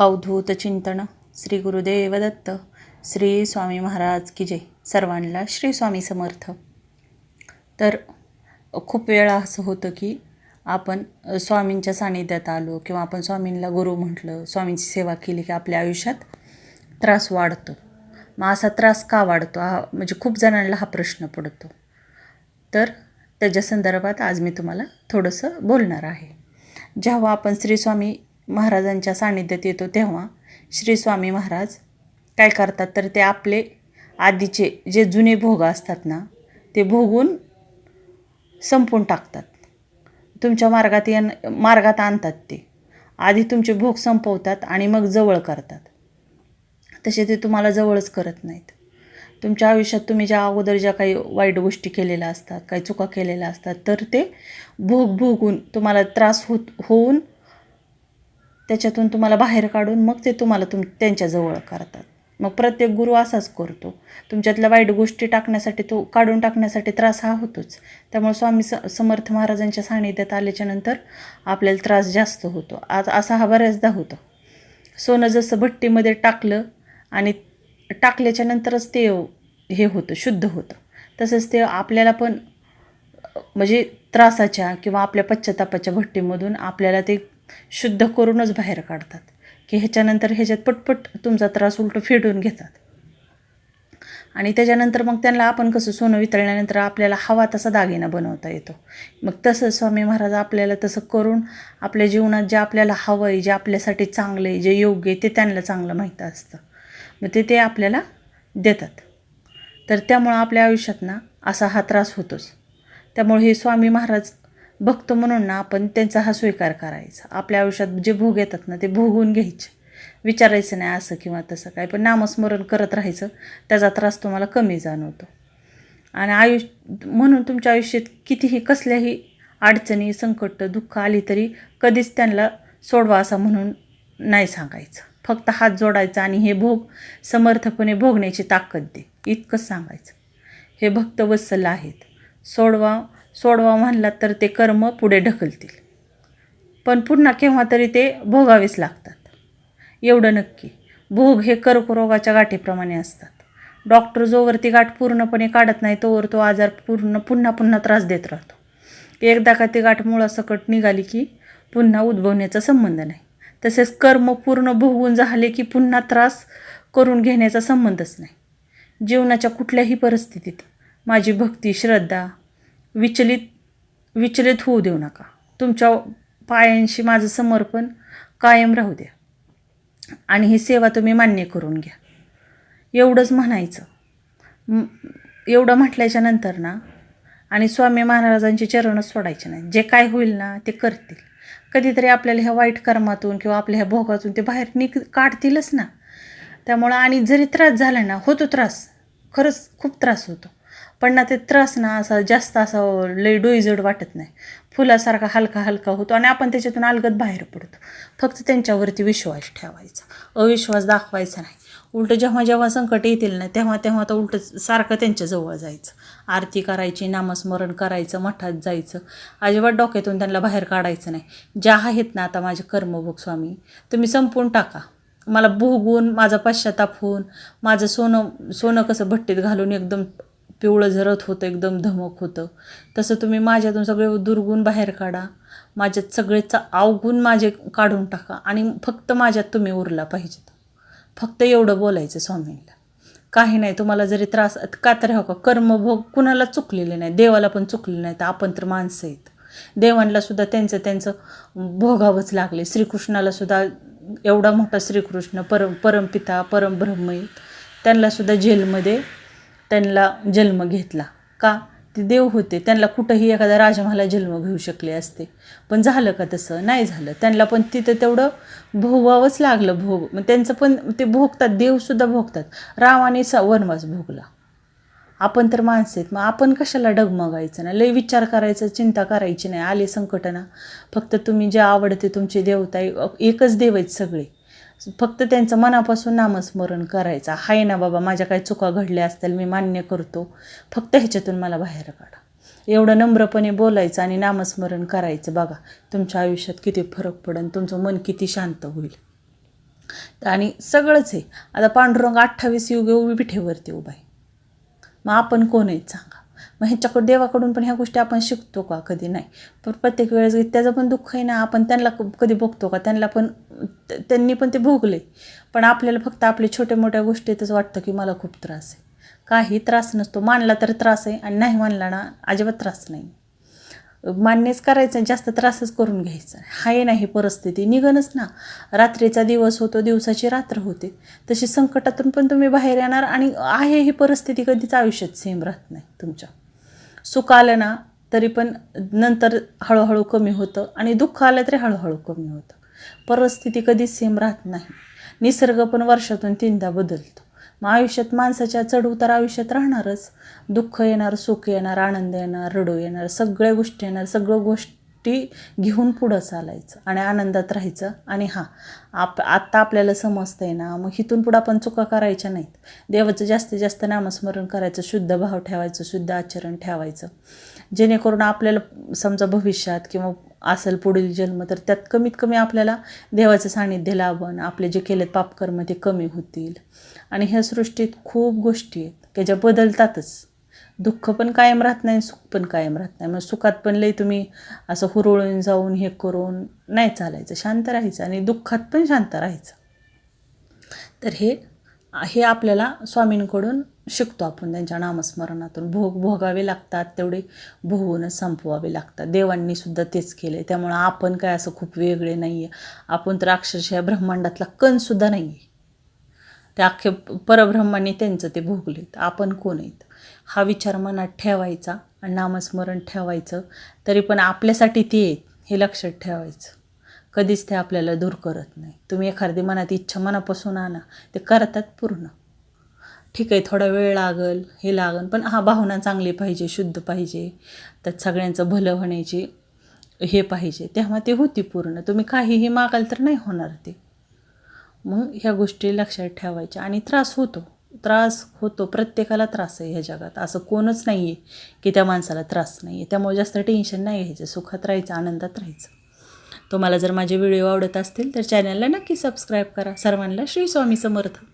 अवधूत चिंतन श्री गुरुदेव दत्त श्री स्वामी महाराज की जय. सर्वांना श्री स्वामी समर्थ. तर खूप वेळा असं होतं की आपण स्वामींच्या सानिध्यात आलो किंवा आपण स्वामींना गुरु म्हटलं स्वामींची सेवा केली की आपल्या आयुष्यात त्रास वाढतो. मग असा त्रास का वाढतो? हा म्हणजे खूप जणांना हा प्रश्न पडतो. तर त्याच्या संदर्भात आज मी तुम्हाला थोडंसं बोलणार आहे. जेव्हा आपण श्री स्वामी महाराजांच्या सानिध्यात येतो तेव्हा श्री स्वामी महाराज काय करतात तर ते आपले आधीचे जे जुने भोग असतात ना ते भोगून संपून टाकतात. तुमच्या मार्गात येण मार्गात आणतात ते. आधी तुमचे भोग संपवतात आणि मग जवळ करतात. तसे ते तुम्हाला जवळच करत नाहीत. तुमच्या आयुष्यात तुम्ही ज्या अगोदर ज्या काही वाईट गोष्टी केलेल्या असतात काही चुका केलेल्या असतात तर ते भोग भोगून तुम्हाला त्रास होत होऊन त्याच्यातून तुम्हाला बाहेर काढून मग ते तुम्हाला तुम त्यांच्याजवळ करतात. मग प्रत्येक गुरु असाच करतो. तुमच्यातल्या वाईट गोष्टी टाकण्यासाठी तो काढून टाकण्यासाठी त्रास हा होतोच. त्यामुळे स्वामी स समर्थ महाराजांच्या सानिध्यात आल्याच्यानंतर आपल्याला त्रास जास्त होतो. आज असा हा बऱ्याचदा होतो. सोनं जसं भट्टीमध्ये टाकलं आणि टाकल्याच्या नंतरच ते हे होतं शुद्ध होतं. तसंच ते आपल्याला पण म्हणजे त्रासाच्या किंवा आपल्या पश्चातापाच्या भट्टीमधून आपल्याला ते शुद्ध करूनच बाहेर काढतात. की ह्याच्यानंतर ह्याच्यात पटपट तुमचा त्रास उलट फेडून घेतात. आणि त्याच्यानंतर मग त्यांना आपण कसं सोनं वितळल्यानंतर आपल्याला हवा तसा दागिना बनवता येतो. मग तसं स्वामी महाराज आपल्याला तसं करून आपल्या जीवनात जे आपल्याला हवं आहे जे आपल्यासाठी चांगलं आहे जे योग्य आहे ते त्यांना चांगलं माहीत असतं. मग ते ते आपल्याला देतात. तर त्यामुळं आपल्या आयुष्यात ना असा हा त्रास होतोच. त्यामुळे हे स्वामी महाराज भक्त म्हणून ना आपण त्यांचा हा स्वीकार करायचा. आपल्या आयुष्यात जे भोग येतात ना ते भोगून घ्यायचे. विचारायचं नाही असं किंवा तसं काय पण नामस्मरण करत राहायचं. त्याचा त्रास तुम्हाला कमी जाणवतो. आणि आयुष्य म्हणून तुमच्या आयुष्यात कितीही कसल्याही अडचणी संकट दुःख आली तरी कधीच त्यांना सोडवा असा म्हणून नाही सांगायचं. फक्त हात जोडायचा आणि हे भोग समर्थपणे भोगण्याची ताकद दे. इतकंच सांगायचं. हे भक्त वत्सल आहेत. सोडवा सोडवा म्हणलात तर ते कर्म पुढे ढकलतील. पण पुन्हा केव्हा तरी ते भोगावेच लागतात. एवढं नक्की. भोग हे कर्करोगाच्या गाठीप्रमाणे असतात. डॉक्टर जोवर ती गाठ पूर्णपणे काढत नाही तोवर तो आजार पूर्ण पुन्हा पुन्हा त्रास देत राहतो. एकदा का ती गाठ मुळासकट निघाली की पुन्हा उद्भवण्याचा संबंध नाही. तसेच कर्म पूर्ण भोगून झाले की पुन्हा त्रास करून घेण्याचा संबंधच नाही. जीवनाच्या कुठल्याही परिस्थितीत माझी भक्ती श्रद्धा विचलित विचलित होऊ देऊ नका. तुमच्या पायांशी माझं समर्पण कायम राहू द्या. आणि ही सेवा तुम्ही मान्य करून घ्या. एवढंच म्हणायचं. एवढं म्हटल्याच्या नंतर ना आणि स्वामी महाराजांचे चरणच सोडायचे नाही. जे काय होईल ना ते करतील. कधीतरी आपल्याला ह्या वाईट कर्मातून किंवा आपल्या ह्या भोगातून ते बाहेर निघ काढतीलच ना. त्यामुळं आणि जरी त्रास झाला ना होतो त्रास. खरंच खूप त्रास होतो. पण ना ते त्रास ना असा जास्त असा लय डोईजड वाटत नाही. फुलासारखा हलका हलका होतो आणि आपण त्याच्यातून अलगत बाहेर पडतो. फक्त त्यांच्यावरती विश्वास ठेवायचा. अविश्वास दाखवायचा नाही. उलटं जेव्हा जेव्हा संकट येतील ना तेव्हा तेव्हा तर उलटं सारखं त्यांच्याजवळ जायचं. आरती करायची नामस्मरण करायचं मठात जायचं. अजिबात डोक्यातून त्यांना बाहेर काढायचं नाही. ज्या आहेत ना आता माझे कर्मभोग स्वामी तुम्ही संपून टाका. मला भोगून माझा पश्चाताप होऊन माझं सोनं सोनं कसं भट्टीत घालून एकदम पिवळं झरत होतं एकदम धमक होतं. तसं तुम्ही माझ्यातून सगळे दुर्गुण बाहेर काढा. माझ्यात सगळेचा अवगुण माझे काढून टाका आणि फक्त माझ्यात तुम्ही उरला पाहिजेत. फक्त एवढं बोलायचं स्वामींना काही नाही तुम्हाला जरी त्रास का तर हो का कर्मभोग कुणाला चुकलेले नाही देवाला पण चुकले नाही तर आपण तर माणसं आहेत. देवांना सुद्धा त्यांचं त्यांचं भोगावंच लागले. श्रीकृष्णाला सुद्धा एवढा मोठा श्रीकृष्ण परम परमपिता परमब्रह्म त्यांना सुद्धा जेलमध्ये त्यांना जन्म घेतला. का? ते देव होते. त्यांना कुठंही एखादा राजमहाला जन्म घेऊ शकले असते. पण झालं का तसं? नाही झालं. त्यांना पण तिथं तेवढं भोगावंच लागलं भोग. मग त्यांचं पण ते भोगतात. देवसुद्धा भोगतात. रामाने स वनवास भोगला. आपण तर माणसं आहेत. मग आपण कशाला डगमगायचं ना? लय विचार करायचा चिंता करायची नाही. आले संकट ना? फक्त तुम्ही जे आवडते तुमचे देवता एकच देव आहेत सगळे. फक्त त्यांचं मनापासून नामस्मरण करायचं. हाय ना बाबा माझ्या काही चुका घडल्या असतील मी मान्य करतो. फक्त ह्याच्यातून मला बाहेर काढा. एवढं नम्रपणे बोलायचं आणि नामस्मरण करायचं. बघा तुमच्या आयुष्यात किती फरक पडेल तुमचं मन किती शांत होईल. आणि सगळंच आहे. आता पांडुरंग अठ्ठावीस युगे उभी पिठेवरती उभा आहे. मग आपण कोण आहेत सांगा. मग ह्याच्याकडून देवाकडून पण ह्या गोष्टी आपण शिकतो का? कधी नाही. पण प्रत्येक वेळेस त्याचं पण दुःख आहे ना आपण त्यांना कधी बघतो का? त्यांना पण त्यांनी पण ते भोगले. पण आपल्याला फक्त आपल्या छोट्या मोठ्या गोष्टीतच वाटतं की मला खूप त्रास आहे. काही त्रास नसतो. मानला तर त्रास आहे आणि नाही मानला ना अजिबात त्रास नाही. मान्यच करायचं जास्त त्रासच करून घ्यायचा. आहे नाही परिस्थिती. निघणच ना. रात्रीचा दिवस होतो दिवसाची रात्र होते. तशी संकटातून पण तुम्ही बाहेर येणार आणि आहे ही परिस्थिती कधीच आयुष्यात सेम राहत नाही तुमच्या. सुख आलं ना तरी पण नंतर हळूहळू कमी होतं आणि दुःख आलं तरी हळूहळू कमी होतं. परिस्थिती कधीच सेम राहत नाही. निसर्ग पण वर्षातून तीनदा बदलतो. मग आयुष्यात माणसाच्या चढउतार आयुष्यात राहणारच. दुःख येणार सुख येणार आनंद येणार रडू येणार सगळ्या गोष्टी येणार सगळं गोष्टी घेऊन पुढं चालायचं आणि आनंदात राहायचं. आणि हां आप आत्ता आपल्याला समजतं आहे ना मग इथून पुढं आपण चुका करायच्या नाहीत. देवाचं जास्तीत जास्त नामस्मरण करायचं शुद्ध भाव ठेवायचं शुद्ध आचरण ठेवायचं. जेणेकरून आपल्याला समजा भविष्यात किंवा असेल पुढील जन्म तर त्यात कमीत कमी आपल्याला देवाचं सानिध्य लाभन आपले जे केलेत पापकर्म ते कमी होतील. आणि ह्या सृष्टीत खूप गोष्टी आहेत की ज्या बदलतातच. दुःख पण कायम राहत नाही सुख पण कायम राहत नाही. मग सुखात पण लई तुम्ही असं हुरळून जाऊन हे करून नाही चालायचं शांत राहायचं आणि दुःखात पण शांत राहायचं. तर हे हे आपल्याला स्वामींकडून शिकतो आपण त्यांच्या नामस्मरणातून. भोग भोगावे लागतात तेवढे भोगूनच संपवावे लागतात. देवांनी सुद्धा तेच केलं आहे त्यामुळं आपण काय असं खूप वेगळे नाही आहे आपण तर अक्षरशः ब्रह्मांडातला कणसुद्धा नाही आहे ते अख्खे परब्रह्मांनी त्यांचं ते भोगलेत. आपण कोण आहेत? हा विचार मनात ठेवायचा आणि नामस्मरण ठेवायचं. तरी पण आपल्यासाठी ते आहेत हे लक्षात ठेवायचं. कधीच ते आपल्याला दूर करत नाही. तुम्ही एखादी मनात इच्छा मनापासून आणा. ते करतात पूर्ण. ठीक आहे थोडा वेळ लागल हे लागल पण हा भावना चांगली पाहिजे शुद्ध पाहिजे. त्यात सगळ्यांचं भलं होण्याची हे पाहिजे. तेव्हा ते होती पूर्ण. तुम्ही काहीही मागाल तर नाही होणार ते. मग ह्या गोष्टी लक्षात ठेवायच्या. आणि त्रास होतो. त्रास होतो. प्रत्येकाला त्रास आहे ह्या जगात. असं कोणच नाही आहे की त्या माणसाला त्रास नाही आहे त्यामुळे जास्त टेन्शन नाही घ्यायचं. सुखात राहायचं आनंदात राहायचं. तुम्हाला जर माझे व्हिडिओ आवडत असतील तर चॅनलला नक्की सबस्क्राईब करा. सर्वांना श्री स्वामी समर्थ.